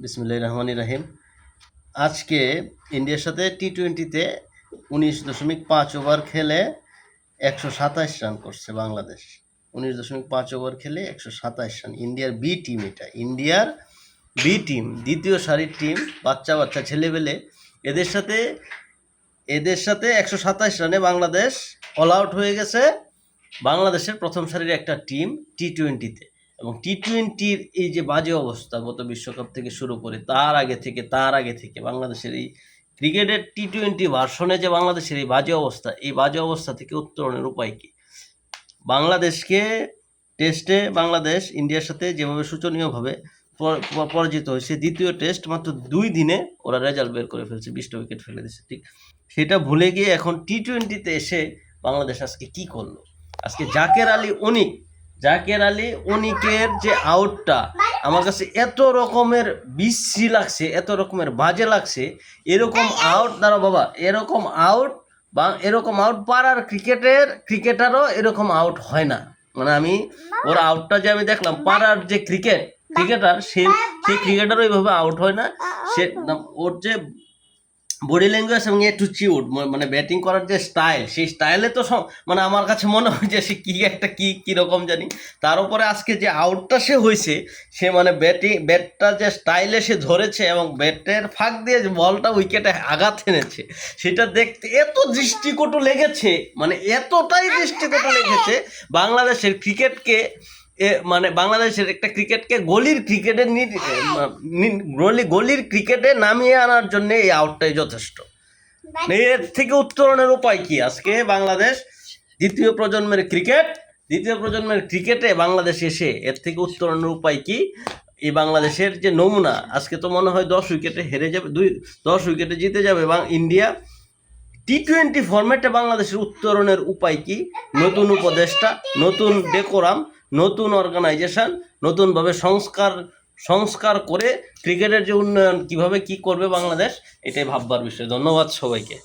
বিসমুল্লাহ রহমান রাহিম। আজকে ইন্ডিয়ার সাথে টি টোয়েন্টিতে উনিশ দশমিক পাঁচ ওভার খেলে একশো সাতাশ রান করছে বাংলাদেশ। উনিশ দশমিক পাঁচ ওভার খেলে একশো সাতাশ রান। ইন্ডিয়ার বি টিম এটা। ইন্ডিয়ার বি টিম দ্বিতীয় সারির টিম বাচ্চা বাচ্চা ছেলেবেলে এদের সাথে এদের সাথে একশো সাতাশ রানে বাংলাদেশ অল আউট হয়ে গেছে। বাংলাদেশের প্রথম সারির একটা টিম টি টোয়েন্টিতে এবং টি টোয়েন্টির এই যে বাজে অবস্থা গত বিশ্বকাপ থেকে শুরু করে তার আগে থেকে, তার আগে থেকে বাংলাদেশের এই ক্রিকেটের টি টোয়েন্টি ভার্সনে যে বাংলাদেশের এই বাজে অবস্থা, এই বাজে অবস্থা থেকে উত্তরণের উপায় কী? বাংলাদেশকে টেস্টে বাংলাদেশ ইন্ডিয়ার সাথে যেভাবে শোচনীয়ভাবে পর- পর- পরাজিত হয়েছে, দ্বিতীয় টেস্ট মাত্র দুই দিনে ওরা রেজাল্ট বের করে ফেলছে, বিশটা উইকেট ফেলে দিচ্ছে ঠিক? সেটা ভুলে গিয়ে এখন টি টোয়েন্টিতে এসে বাংলাদেশ আজকে কি করল? আজকে জাকের আলী অনিক জাকের আলী অনিকের যে আউটটা আমার কাছে এত রকমের বিশ্রী লাগছে, এত রকমের বাজে লাগছে। এরকম আউট দাঁড়া বাবা, এরকম আউট বা এরকম আউট পাড়ার ক্রিকেটের ক্রিকেটারও এরকম আউট হয় না। মানে আমি ওর আউটটা যে আমি দেখলাম, পাড়ার যে ক্রিকেট, ক্রিকেটার, সে সেই ক্রিকেটারও এইভাবে আউট হয় না। সে ওর যে বডি ল্যাঙ্গুয়েজ এবং অ্যাটিটিউড মানে ব্যাটিং করার যে স্টাইল সেই স্টাইলে তো মানে আমার কাছে মনে হয় যে সে কী একটা কী কীরকম জানি। তার উপরে আজকে যে আউটটা সে হয়েছে, সে মানে ব্যাটিং ব্যাটটা যে স্টাইলে সে ধরেছে এবং ব্যাটের ফাঁক দিয়ে যে বলটা উইকেটে আঘাত এনেছে, সেটা দেখতে এত দৃষ্টিকটু লেগেছে মানে এতটাই দৃষ্টিকটু লেগেছে, বাংলাদেশের ক্রিকেটকে এ মানে বাংলাদেশের একটা ক্রিকেটকে গলির ক্রিকেটে গলি গলির ক্রিকেটে নামিয়ে আনার জন্য এই আউটটাই যথেষ্ট। এর থেকে উত্তরণের উপায় কি? আজকে বাংলাদেশ দ্বিতীয় প্রজন্মের ক্রিকেট দ্বিতীয় প্রজন্মের ক্রিকেটে বাংলাদেশ এসে এর থেকে উত্তরণের উপায় কি? এই বাংলাদেশের যে নমুনা আজকে তো মনে হয় দশ উইকেটে হেরে যাবে দুই দশ উইকেটে জিতে যাবে ইন্ডিয়া। টি টোয়েন্টি ফরম্যাটে বাংলাদেশের উত্তরণের উপায় কি? নতুন উপদেষ্টা, নতুন ডেকোরাম নতুন অর্গানাইজেশন নতুনভাবে সংস্কার সংস্কার করে ক্রিকেটের যে উন্নয়ন, কীভাবে কি করবে বাংলাদেশ? এটাই ভাববার বিষয়। ধন্যবাদ সবাইকে।